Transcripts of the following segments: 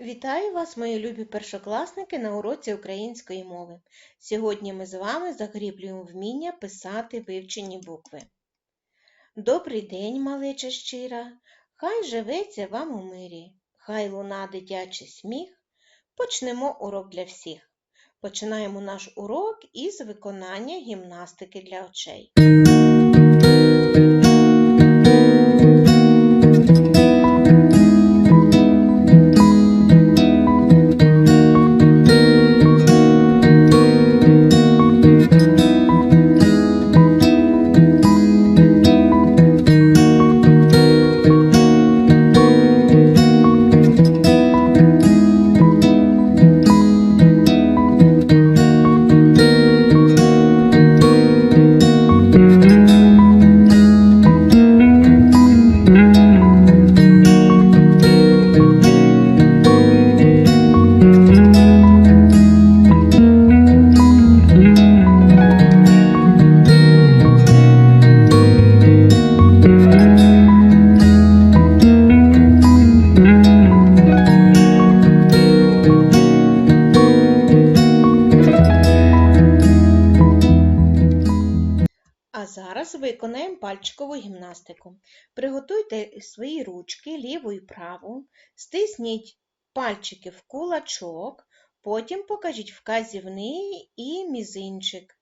Вітаю вас, мої любі першокласники, на уроці української мови. Сьогодні ми з вами закріплюємо вміння писати вивчені букви. Добрий день, малеча щира, хай живеться вам у мирі, хай луна дитячий сміх. Почнемо урок для всіх. Починаємо наш урок із виконання гімнастики для очей. Виконаємо пальчикову гімнастику. Приготуйте свої ручки ліву і праву, стисніть пальчики в кулачок, потім покажіть вказівний і мізинчик.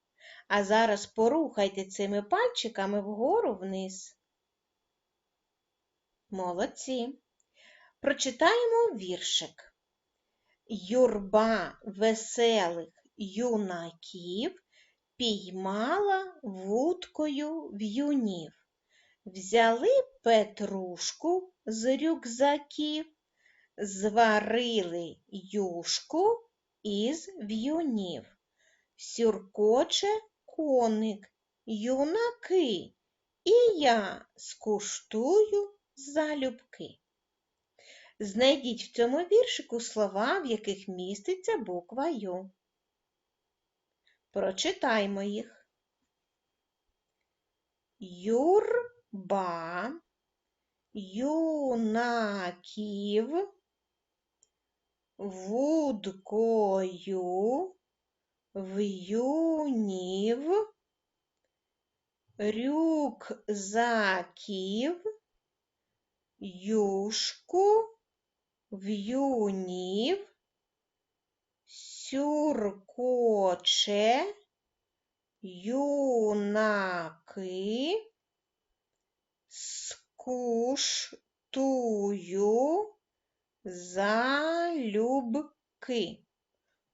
А зараз порухайте цими пальчиками вгору вниз. Молодці. Прочитаємо віршик. Юрба веселих юнаків піймала вудкою в'юнів. Взяли петрушку з рюкзаків, зварили юшку із в'юнів. Сюркоче коник, юнаки, і я скуштую залюбки. Знайдіть в цьому віршику слова, в яких міститься буква Ю. Прочитаймо їх. Юрба, юнаків, вудкою, в'юнів, рюкзаків, юшку, в'юнів, сюркоче, юнаки, скуштую, залюбки.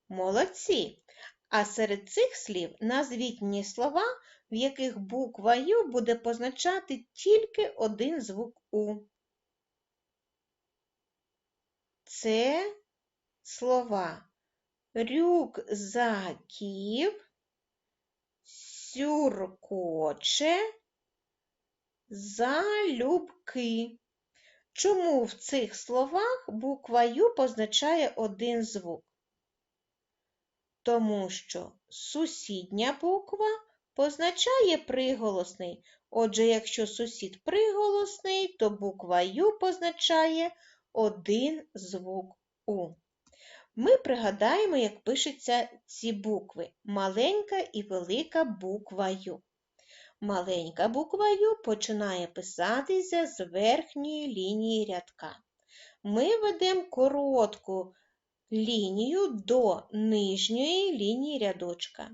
Молодці! А серед цих слів назвіть мені слова, в яких буква Ю буде позначати тільки один звук У. Це слова рюкзаків, сюркоче, залюбки. Чому в цих словах буква Ю позначає один звук? Тому що сусідня буква позначає приголосний. Отже, якщо сусід приголосний, то буква Ю позначає один звук У. Ми пригадаємо, як пишуться ці букви маленька і велика буква Ю. Маленька буква Ю починає писатися з верхньої лінії рядка. Ми ведемо коротку лінію до нижньої лінії рядочка.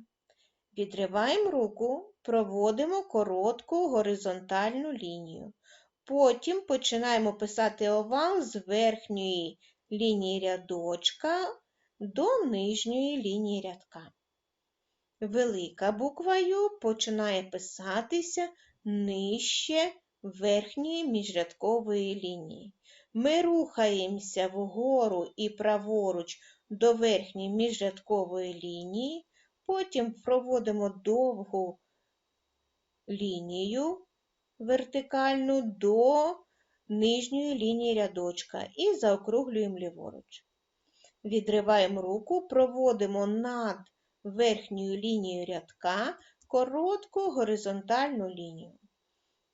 Відриваємо руку, проводимо коротку горизонтальну лінію. Потім починаємо писати овал з верхньої лінії рядочка до нижньої лінії рядка. Велика буква Ю починає писатися нижче верхньої міжрядкової лінії. Ми рухаємося вгору і праворуч до верхньої міжрядкової лінії, потім проводимо довгу лінію вертикальну до нижньої лінії рядочка і заокруглюємо ліворуч. Відриваємо руку, проводимо над верхньою лінією рядка коротку горизонтальну лінію.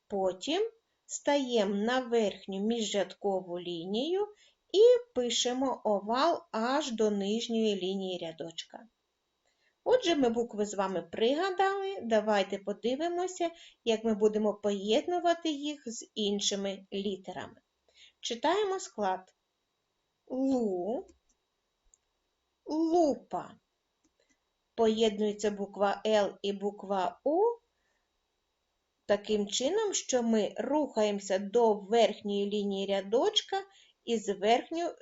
Потім стаємо на верхню міжрядкову лінію і пишемо овал аж до нижньої лінії рядочка. Отже, ми букви з вами пригадали. Давайте подивимося, як ми будемо поєднувати їх з іншими літерами. Читаємо склад Лу, лупа. Поєднується буква Л і буква У таким чином, що ми рухаємося до верхньої лінії рядочка і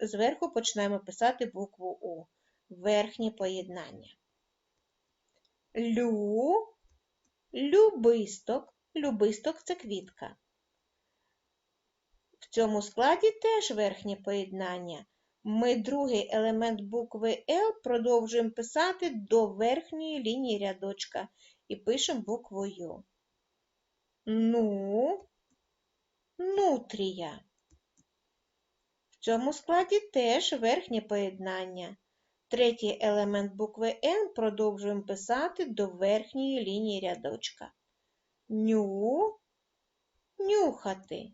зверху починаємо писати букву У. Верхнє поєднання. Лю, любисток. Любисток це квітка. В цьому складі теж верхнє поєднання. Ми другий елемент букви Л продовжуємо писати до верхньої лінії рядочка і пишемо буквою. Ну, нутрія. В цьому складі теж верхнє поєднання. Третій елемент букви Н продовжуємо писати до верхньої лінії рядочка. Ню, нюхати.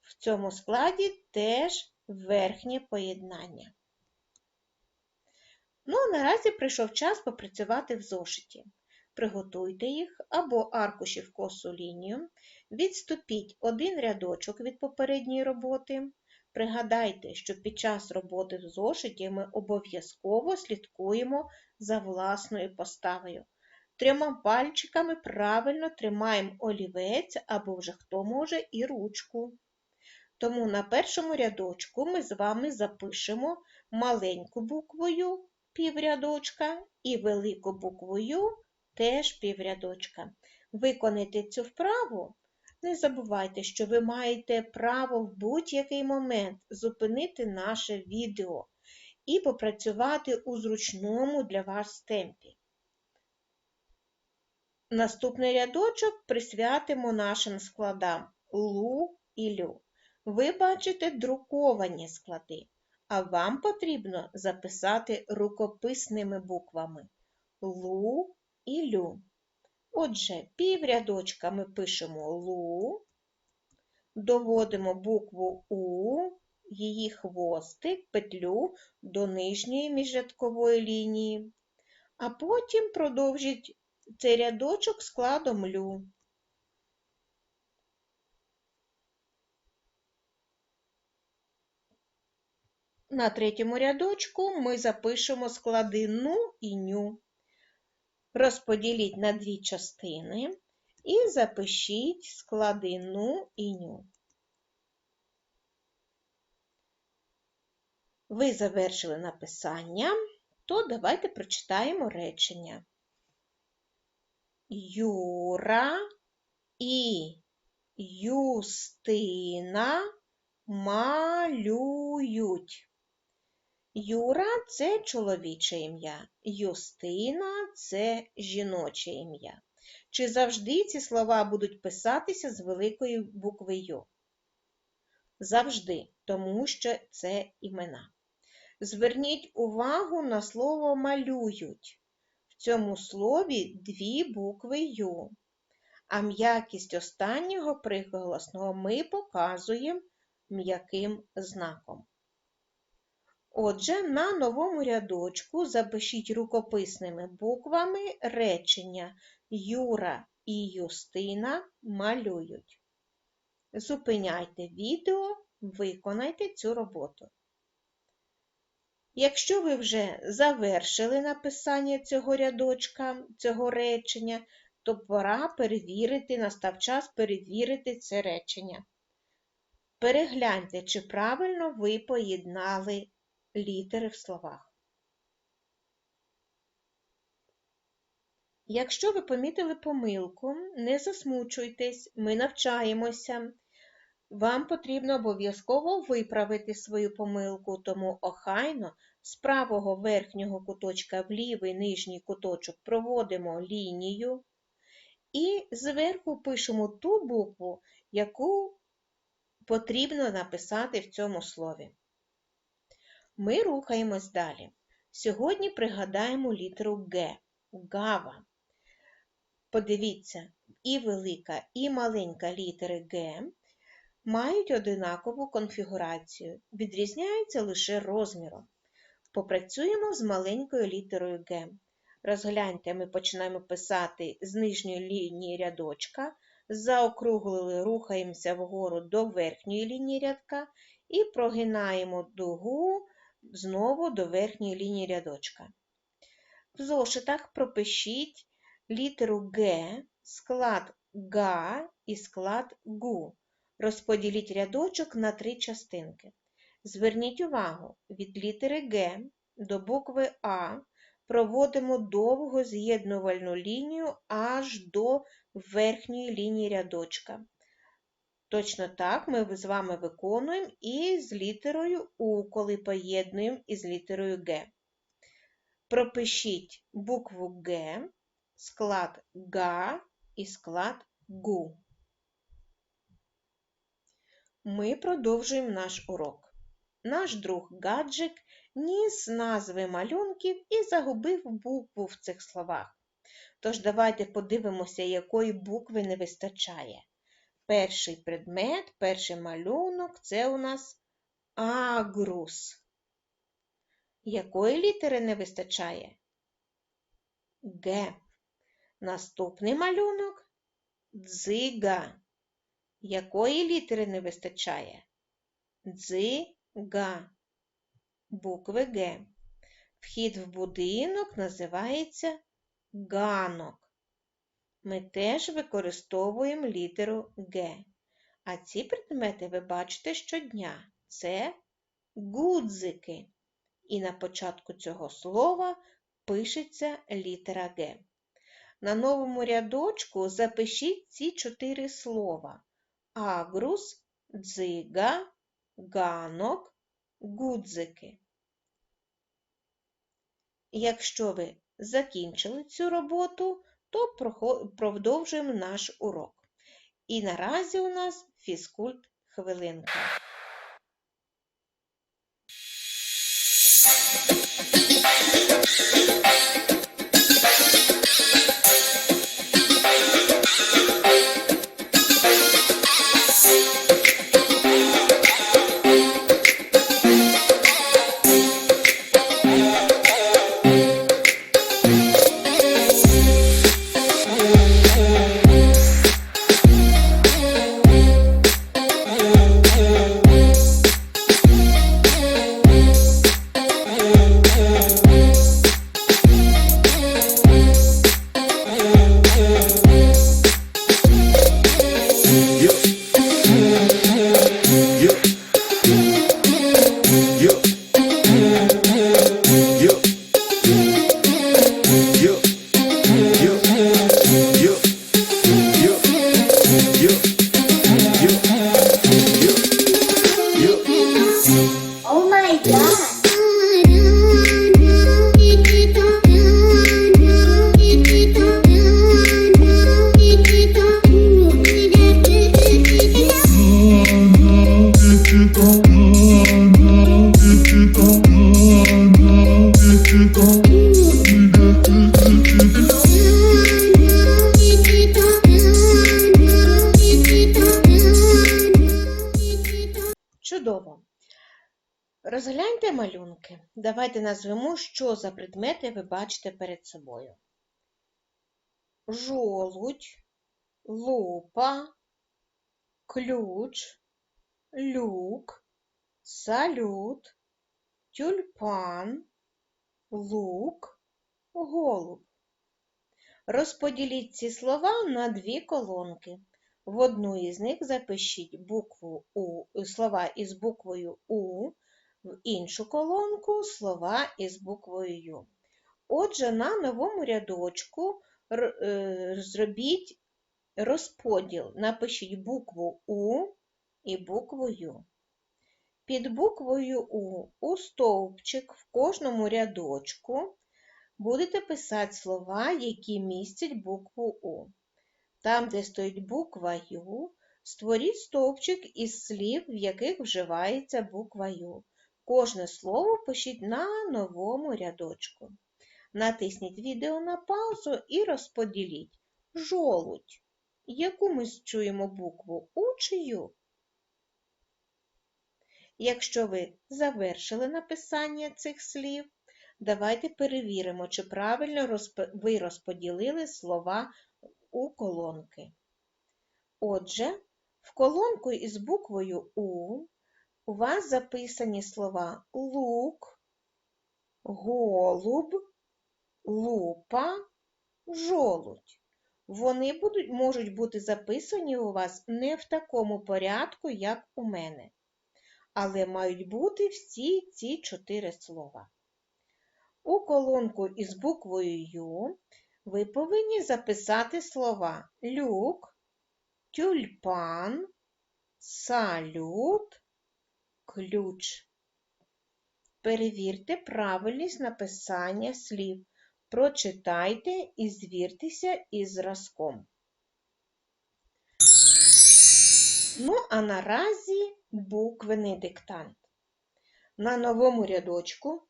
В цьому складі теж верхнє поєднання. Ну, а наразі прийшов час попрацювати в зошиті. Приготуйте їх або аркуші в косу лінію, відступіть один рядочок від попередньої роботи. Пригадайте, що під час роботи в зошиті ми обов'язково слідкуємо за власною поставою. Трьома пальчиками правильно тримаємо олівець або вже хто може і ручку. Тому на першому рядочку ми з вами запишемо маленьку буквою піврядочка і велику буквою теж піврядочка. Виконайте цю вправу. Не забувайте, що ви маєте право в будь-який момент зупинити наше відео і попрацювати у зручному для вас темпі. Наступний рядочок присвятимо нашим складам лу і лю. Ви бачите друковані склади, а вам потрібно записати рукописними буквами лу і лю. Отже, піврядочка ми пишемо лу, доводимо букву У, її хвостик, петлю до нижньої міжрядкової лінії, а потім продовжіть цей рядочок складом лю. На третьому рядочку ми запишемо склади ну і ню. Розподіліть на дві частини і запишіть склади ну і ню. Ви завершили написання, то давайте прочитаємо речення. Юра і Юстина малюють. Юра це чоловіче ім'я, Юстина це жіноче ім'я. Чи завжди ці слова будуть писатися з великої букви Ю? Завжди, тому що це імена. Зверніть увагу на слово малюють. В цьому слові дві букви Ю, а м'якість останнього приголосного ми показуємо м'яким знаком. Отже, на новому рядочку запишіть рукописними буквами речення Юра і Юстина малюють. Зупиняйте відео, виконайте цю роботу. Якщо ви вже завершили написання цього рядочка, цього речення, то пора перевірити, настав час перевірити це речення. Перегляньте, чи правильно ви поєднали літери в словах. Якщо ви помітили помилку, не засмучуйтесь, ми навчаємося. Вам потрібно обов'язково виправити свою помилку, тому охайно з правого верхнього куточка в лівий нижній куточок проводимо лінію і зверху пишемо ту букву, яку потрібно написати в цьому слові. Ми рухаємось далі. Сьогодні пригадаємо літеру Г гава. Подивіться, і велика, і маленька літери Г мають одинакову конфігурацію, відрізняються лише розміром. Попрацюємо з маленькою літерою Г. Розгляньте, ми починаємо писати з нижньої лінії рядочка, заокруглили, рухаємося вгору до верхньої лінії рядка і прогинаємо дугу знову до верхньої лінії рядочка. В зошитах пропишіть літеру Г, склад ГА і склад ГУ. Розподіліть рядочок на три частинки. Зверніть увагу, від літери Г до букви А проводимо довгу з'єднувальну лінію аж до верхньої лінії рядочка. Точно так ми з вами виконуємо і з літерою У, коли поєднуємо із літерою Г. Пропишіть букву Г, склад ГА і склад ГУ. Ми продовжуємо наш урок. Наш друг Гаджик ніс назви малюнків і загубив букву в цих словах. Тож давайте подивимося, якої букви не вистачає. Перший предмет, перший малюнок це у нас агрус. Якої літери не вистачає? Г. Наступний малюнок дзига. Якої літери не вистачає? Дзига. Букви Г. Вхід в будинок називається ганок. Ми теж використовуємо літеру Г. А ці предмети ви бачите щодня. Це гудзики. І на початку цього слова пишеться літера Г. На новому рядочку запишіть ці чотири слова: агрус, дзига, ганок, гудзики. Якщо ви закінчили цю роботу, то продовжуємо наш урок. І наразі у нас фізкульт хвилинка. Oh Давайте назвемо, що за предмети ви бачите перед собою. Жолудь, лупа, ключ, люк, салют, тюльпан, лук, голуб. Розподіліть ці слова на дві колонки. В одну із них запишіть букву У, слова із буквою У, в іншу колонку слова із буквою Ю. Отже, на новому рядочку е, зробіть розподіл. Напишіть букву У і букву Ю. Під буквою У у стовпчик в кожному рядочку будете писати слова, які містять букву У. Там, де стоїть буква Ю, створіть стовпчик із слів, в яких вживається буква Ю. Кожне слово пишіть на новому рядочку. Натисніть відео на паузу і розподіліть. Жолудь. Яку ми чуємо букву У чи Ю? Якщо ви завершили написання цих слів, давайте перевіримо, чи правильно ви розподілили слова у колонки. Отже, в колонку із буквою У у вас записані слова лук, голуб, лупа, жолудь. Вони будуть, можуть бути записані у вас не в такому порядку, як у мене, але мають бути всі ці чотири слова. У колонку із буквою Ю ви повинні записати слова люк, тюльпан, салют, ключ. Перевірте правильність написання слів. Прочитайте і звіртеся із зразком. Ну, а наразі буквений диктант. На новому рядочку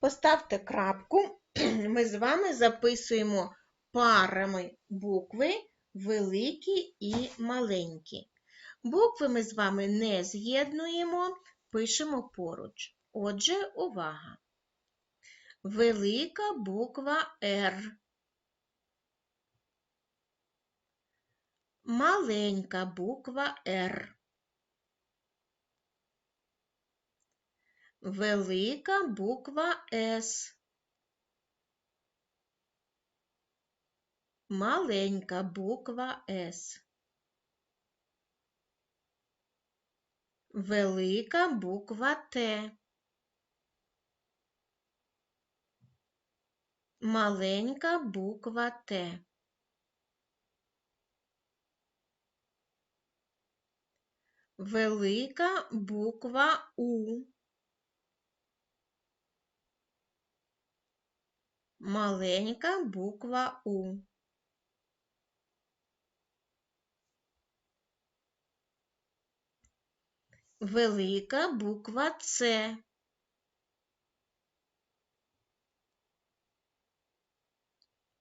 поставте крапку. Ми з вами записуємо парами букви великі і маленькі. Букви ми з вами не з'єднуємо, пишемо поруч. Отже, увага! Велика буква Р. Маленька буква Р. Велика буква С. Маленька буква С. Велика буква Т. Маленька буква Т. Велика буква У. Маленька буква У. Велика буква С.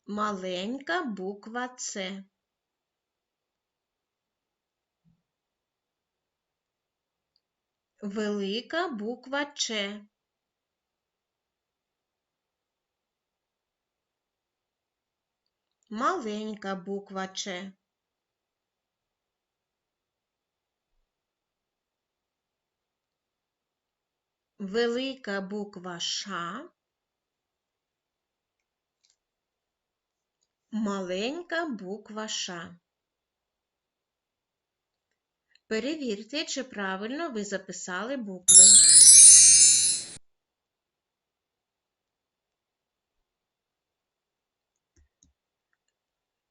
Маленька буква С. Велика буква Ч. Маленька буква Ч. Велика буква Ш. Маленька буква Ш. Перевірте, чи правильно ви записали букви.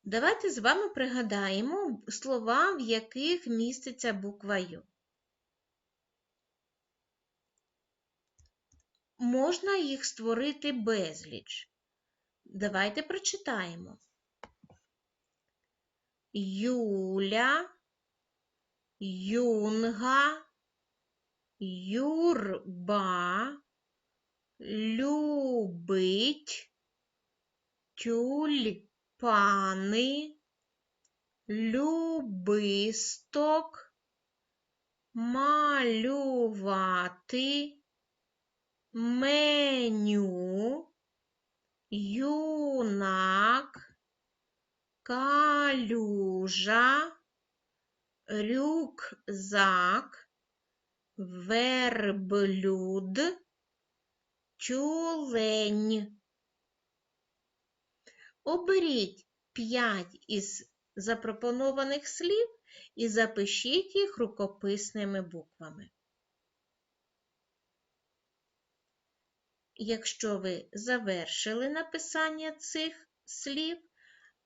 Давайте з вами пригадаємо слова, в яких міститься буква Ю. Можна їх створити безліч. Давайте прочитаємо. Юля, юнга, юрба, любить, тюльпани, любисток, малювати, меню, юнак, калюжа, рюкзак, верблюд, тюлень. Оберіть 5 із запропонованих слів і запишіть їх рукописними буквами. Якщо ви завершили написання цих слів,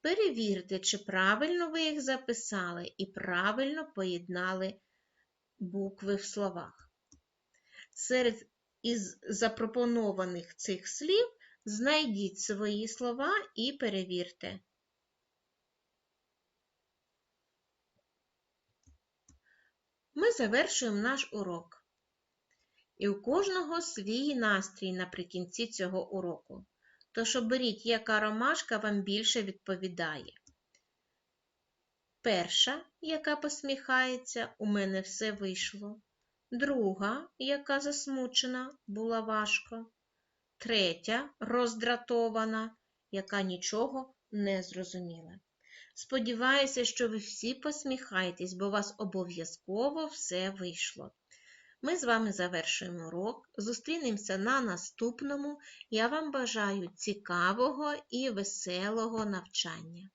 перевірте, чи правильно ви їх записали і правильно поєднали букви в словах. Серед із запропонованих цих слів знайдіть свої слова і перевірте. Ми завершуємо наш урок. І у кожного свій настрій наприкінці цього уроку. Тож оберіть, яка ромашка вам більше відповідає. Перша, яка посміхається, у мене все вийшло. друга, яка засмучена, була важко, третя роздратована, яка нічого не зрозуміла. Сподіваюся, що ви всі посміхаєтесь, бо у вас обов'язково все вийшло. Ми з вами завершуємо урок. Зустрінемося на наступному. Я вам бажаю цікавого і веселого навчання.